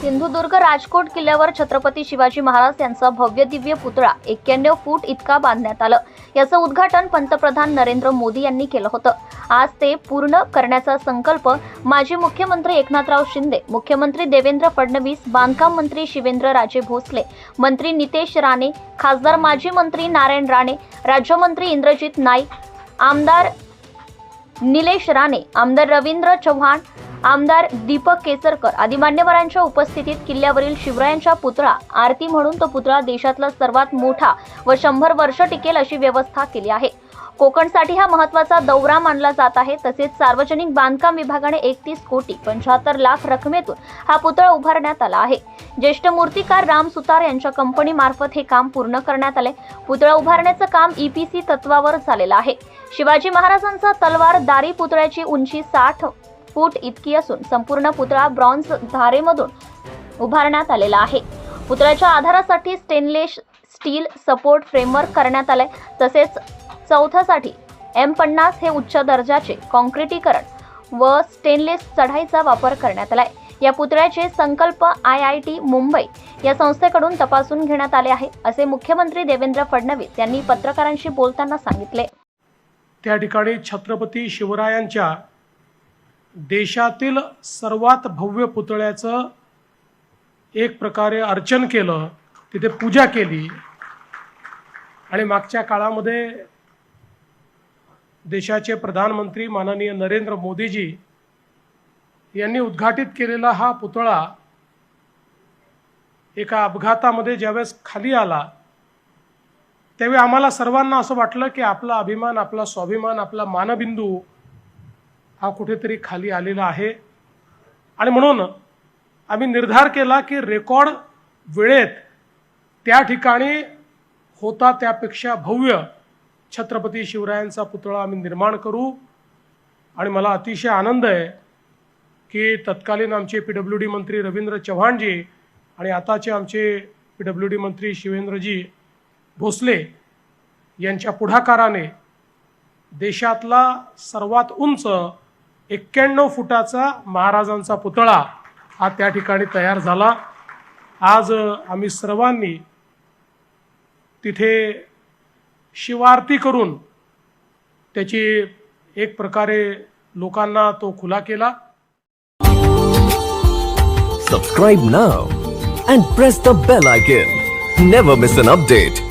सिंधुदुर्ग राजकोट किल्ल्यावर छत्रपती शिवाजी महाराज यांचा भव्य दिव्य पुतळा एक्क्याण्णव फूट इतका बांधण्यात आलं. याचं उद्घाटन पंतप्रधान नरेंद्र मोदी यांनी केलं होतं. आज ते पूर्ण करण्याचा संकल्प माजी मुख्यमंत्री एकनाथराव शिंदे मुख्यमंत्री देवेंद्र फडणवीस बांधकाम मंत्री शिवेंद्र राजे भोसले मंत्री नितेश राणे खासदार माजी मंत्री नारायण राणे राज्यमंत्री इंद्रजित नाईक आमदार निलेश राणे आमदार रवींद्र चव्हाण आमदार दीपक केसरकर आदी मान्यवरांच्या उपस्थितीत किल्ल्यावरील शिवरायांच्या पुतळा आरती म्हणून तो पुतळा देशातला सर्वात मोठा व शंभर वर्ष टिकेल अशी व्यवस्था केली आहे. कोकणसाठी हा महत्त्वाचा दौरा मानला जात आहे. तसेच सार्वजनिक बांधकाम विभागाने एकतीस कोटी पंच्याहत्तर लाख रकमेतून हा पुतळा उभारण्यात आला आहे. ज्येष्ठ मूर्तिकार राम सुतार यांच्या कंपनी मार्फत हे काम पूर्ण करण्यात आले. पुतळा उभारण्याचं काम ईपीसी तत्वावर झालेलं आहे. शिवाजी महाराजांचा तलवार दारी पुतळ्याची उंची साठ फूट इतकी असून संपूर्ण पुतळा ब्रॉन्झ धारेमधून उभारण्यात आलेला आहे. पुतळ्याच्या आधारासाठी स्टेनलेस स्टील सपोर्ट फ्रेमवर्क करण्यात आलंय. तसेच चौथ्यासाठी एम पन्नास हे उच्च दर्जाचे कॉन्क्रिटीकरण व स्टेनलेस चढाईचा वापर करण्यात आलाय. या पुतळ्याचे संकल्प आय आय टी मुंबई या संस्थेकडून तपासून घेण्यात आले आहे असे मुख्यमंत्री देवेंद्र फडणवीस यांनी पत्रकारांशी बोलताना सांगितले. त्या ठिकाणी छत्रपती शिवरायांच्या देशातील सर्वात भव्य पुतळ्याचं एक प्रकारे अर्चन केलं तिथे पूजा केली. आणि मागच्या काळामध्ये देशाचे प्रधानमंत्री माननीय नरेंद्र मोदीजी यांनी उद्घाटित केलेला हा पुतळा एका अपघातामध्ये ज्यावेळेस खाली आला त्यावेळी आम्हाला सर्वांना असं वाटलं की आपला अभिमान आपला स्वाभिमान आपला मानबिंदू हा कुठेतरी खाली आलेला आहे. आणि म्हणून आम्ही निर्धार केला की रेकॉर्ड वेळेत त्या ठिकाणी होता त्यापेक्षा भव्य छत्रपती शिवरायांचा पुतळा आम्ही निर्माण करू. आणि मला अतिशय आनंद आहे की तत्कालीन आमचे पी डब्ल्यू डी मंत्री रवींद्र चव्हाणजी आणि आताचे आमचे पी डब्ल्यू डी मंत्री शिवेंद्रजी भोसले यांच्या पुढाकाराने देशातला सर्वात उंच एक्क्याण्णव फुटाचा महाराजांचा पुतळा हा त्या ठिकाणी तयार झाला. आज आम्ही सर्वांनी तिथे शिवारती करून त्याची एक प्रकारे लोकांना तो खुला केला. Subscribe now and press the bell icon never miss an update